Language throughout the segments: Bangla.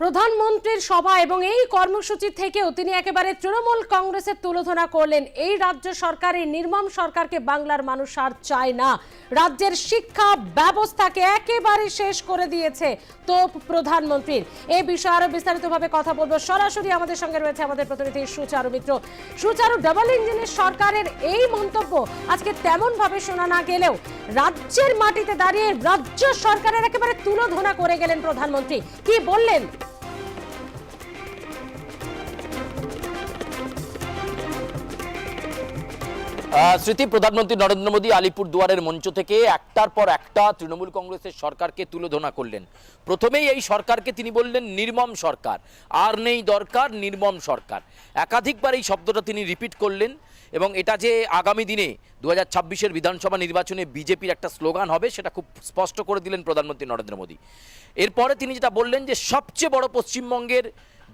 প্রধানমন্ত্রীর সভা এবং এই কর্মসূচি থেকেও তিনি একেবারে তৃণমূল কংগ্রেসের তুলোধনা করলেন। এই রাজ্য সরকারের, নির্মম সরকারকে বাংলার মানুষ আর চায় না। রাজ্যের শিক্ষা ব্যবস্থাকে একেবারে শেষ করে দিয়েছে তো প্রধানমন্ত্রীর এই বিষয়ে আরও বিস্তারিতভাবে কথা বলব। সরাসরি আমাদের সঙ্গে রয়েছে আমাদের প্রতিনিধি সুচারু মিত্র। সুচারু ডাবল ইঞ্জিনের সরকারের এই মন্তব্য আজকে তেমন ভাবে শোনা না গেলেও রাজ্যের মাটিতে দাঁড়িয়ে রাজ্য সরকারের একেবারে তুলোধনা করে গেলেন প্রধানমন্ত্রী। কি বললেন? স্মৃতি, প্রধানমন্ত্রী নরেন্দ্র মোদী আলিপুর দুয়ারের মঞ্চ থেকে একটার পর একটা তৃণমূল কংগ্রেসের সরকারকে তুলোধনা করলেন। প্রথমেই এই সরকারকে তিনি বললেন নির্মম সরকার। আর নেই দরকার, নির্মম সরকার। একাধিকবার এই শব্দটা তিনি রিপিট করলেন এবং এটা যে আগামী দিনে দু হাজার বিধানসভা নির্বাচনে বিজেপির একটা স্লোগান হবে, সেটা খুব স্পষ্ট করে দিলেন প্রধানমন্ত্রী নরেন্দ্র মোদী। এরপরে তিনি যেটা বললেন যে সবচেয়ে বড় পশ্চিমবঙ্গের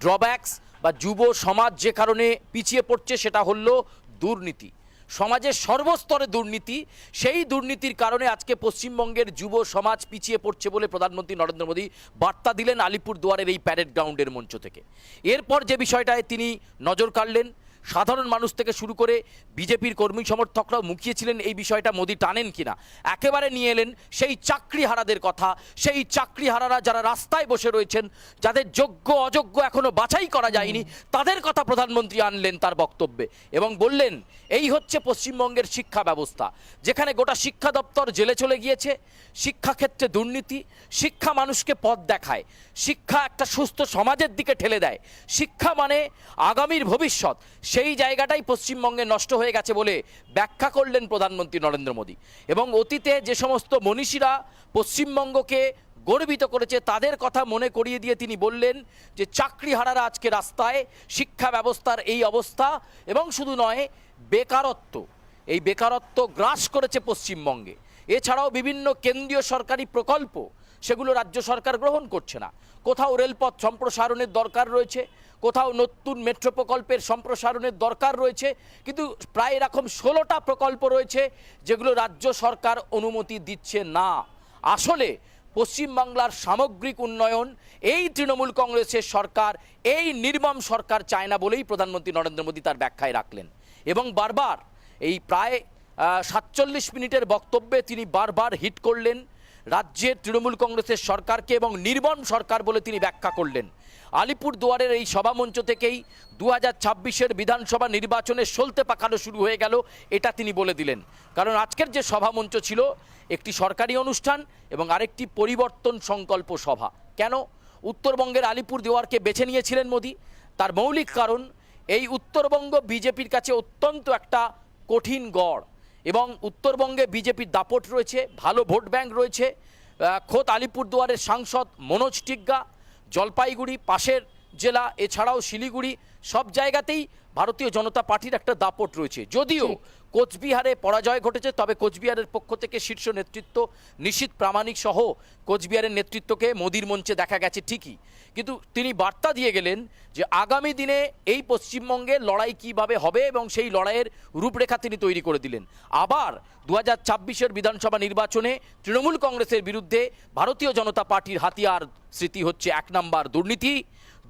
ড্রব্যাকস বা যুব সমাজ যে কারণে পিছিয়ে পড়ছে, সেটা হলো দুর্নীতি। সমাজের সর্বস্তরে দুর্নীতি, সেই দুর্নীতির কারণে আজকে পশ্চিমবঙ্গের যুব সমাজ পিছিয়ে পড়ছে বলে প্রধানমন্ত্রী নরেন্দ্র মোদী বার্তা দিলেন আলিপুর দুয়ারের এই প্যারেড গ্রাউন্ডের মঞ্চ থেকে। এরপর যে বিষয়টায় তিনি নজর কাড়লেন সাধারণ মানুষ থেকে শুরু করে বিজেপির কর্মী সমর্থকরাও মুখিয়েছিলেন এই বিষয়টা। মোদী টানেন কিনা? একেবারে নিয়ে এলেন সেই চাকরিহারাদের কথা, সেই চাকরিহারারা যারা রাস্তায় বসে রয়েছেন, যাদের যোগ্য, অযোগ্য এখনও বাছাই করা যায়নি, তাদের কথা প্রধানমন্ত্রী আনলেন তার বক্তব্যে এবং বললেন, এই হচ্ছে পশ্চিমবঙ্গের শিক্ষা ব্যবস্থা, যেখানে গোটা শিক্ষা দপ্তর জেলে চলে গিয়েছে শিক্ষাক্ষেত্রে দুর্নীতি, শিক্ষা মানুষকে পথ দেখায়, শিক্ষা একটা সুস্থ সমাজের দিকে ঠেলে দেয়, শিক্ষা মানে আগামীর ভবিষ্যৎ সেই জায়গাটাই পশ্চিমবঙ্গে নষ্ট হয়ে গেছে বলে ব্যাখ্যা করলেন প্রধানমন্ত্রী নরেন্দ্র মোদী। এবং অতীতে যে সমস্ত মনীষীরা পশ্চিমবঙ্গকে গর্বিত করেছে, তাদের কথা মনে করিয়ে দিয়ে তিনি বললেন যে চাকরিহারারা আজকে রাস্তায় শিক্ষা ব্যবস্থার এই অবস্থা এবং শুধু নয়, বেকারত্ব। এই বেকারত্ব গ্রাস করেছে পশ্চিমবঙ্গে। এছাড়াও বিভিন্ন কেন্দ্রীয় সরকারি প্রকল্প সেগুলো রাজ্য সরকার গ্রহণ করছে না। কোথাও রেলপথ সম্প্রসারণের দরকার রয়েছে, কোথাও নতুন মেট্রো প্রকল্পের সম্প্রসারণের দরকার রয়েছে, কিন্তু প্রায় এরকম ষোলোটা প্রকল্প রয়েছে যেগুলো রাজ্য সরকার অনুমতি দিচ্ছে না। আসলে পশ্চিমবাংলার সামগ্রিক উন্নয়ন, এই তৃণমূল কংগ্রেসের সরকার, এই নির্মম সরকার চায় না বলেই প্রধানমন্ত্রী নরেন্দ্র মোদী তার ব্যাখ্যায় রাখলেন। এবং বারবার এই প্রায় সাতচল্লিশ মিনিটের বক্তব্যে তিনি বারবার হিট করলেন রাজ্যের তৃণমূল কংগ্রেসের সরকারকে এবং নির্মম সরকার বলে তিনি ব্যাখ্যা করলেন। আলিপুর দুয়ারের এই সভামঞ্চ থেকেই দু হাজার ছাব্বিশের বিধানসভা নির্বাচনে সলতে পাকানো শুরু হয়ে গেল, এটা তিনি বলে দিলেন। কারণ আজকের যে সভামঞ্চ ছিল, একটি সরকারি অনুষ্ঠান এবং আরেকটি পরিবর্তন সংকল্প সভা। কেন? উত্তরবঙ্গের আলিপুর দুয়ারকে বেছে নিয়েছিলেন মোদী। তার মৌলিক কারণ, এই উত্তরবঙ্গ বিজেপির কাছে অত্যন্ত একটা কঠিন গড়। এবং উত্তরবঙ্গে বিজেপির দাপট রয়েছে, ভালো ভোট ব্যাংক রয়েছে খোদ আলিপুরদুয়ারের সাংসদ মনোজ টিগ্গা, জলপাইগুড়ি পাশের জেলা, এছাড়াও শিলিগুড়ি, সব জায়গাতেই ভারতীয় জনতা পার্টির একটা দাপট রয়েছে যদিও। কোচবিহারে পরাজয় ঘটেছে, তবে কোচবিহারের পক্ষ থেকে শীর্ষ নেতৃত্ব নিশীত প্রামাণিক সহ কোচবিহারের নেতৃত্বকে মোদির মঞ্চে দেখা গেছে ঠিকই। কিন্তু তিনি বার্তা দিয়ে গেলেন যে আগামী দিনে এই পশ্চিমবঙ্গে লড়াই কীভাবে হবে এবং সেই লড়াইয়ের রূপরেখা তিনি তৈরি করে দিলেন। আবার দু হাজার বিধানসভা নির্বাচনে তৃণমূল কংগ্রেসের বিরুদ্ধে ভারতীয় জনতা পার্টির হাতিয়ার স্মৃতি হচ্ছে এক নাম্বার দুর্নীতি,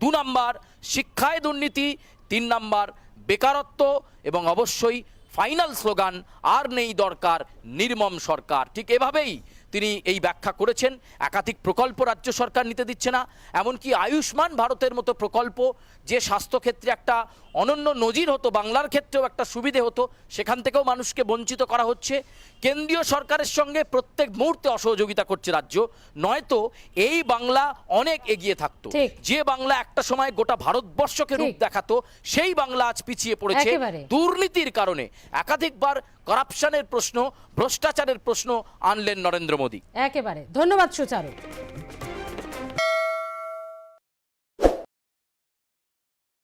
দু নাম্বার শিক্ষায় দুর্নীতি, তিন নাম্বার বেকারত্ব এবং অবশ্যই ফাইনাল স্লোগান আর নেই দরকার নির্মম সরকার। ঠিক এভাবেই তিনি এই ব্যাখ্যা করেছেন একাধিক প্রকল্প রাজ্য সরকার নিতে দিচ্ছে না এমনকি আয়ুষ্মান ভারতের মতো প্রকল্প যে স্বাস্থ্যক্ষেত্রে একটা অনন্য নজির হতো বাংলার ক্ষেত্রেও একটা সুবিধে হতো সেখান থেকেও মানুষকে বঞ্চিত করা হচ্ছে। কেন্দ্রীয় সরকারের সঙ্গে প্রত্যেক মুহূর্তে অসহযোগিতা করছে রাজ্য নয়তো এই বাংলা অনেক এগিয়ে থাকতো। যে বাংলা একটা সময় গোটা ভারতবর্ষকে রূপ। দেখাতো সেই বাংলা আজ পিছিয়ে পড়েছে। দুর্নীতির কারণে একাধিকবার করাপশনের প্রশ্ন ভ্রষ্টাচারের প্রশ্ন আনলেন নরেন্দ্র মোদী। একেবারে। ধন্যবাদ সুচারু।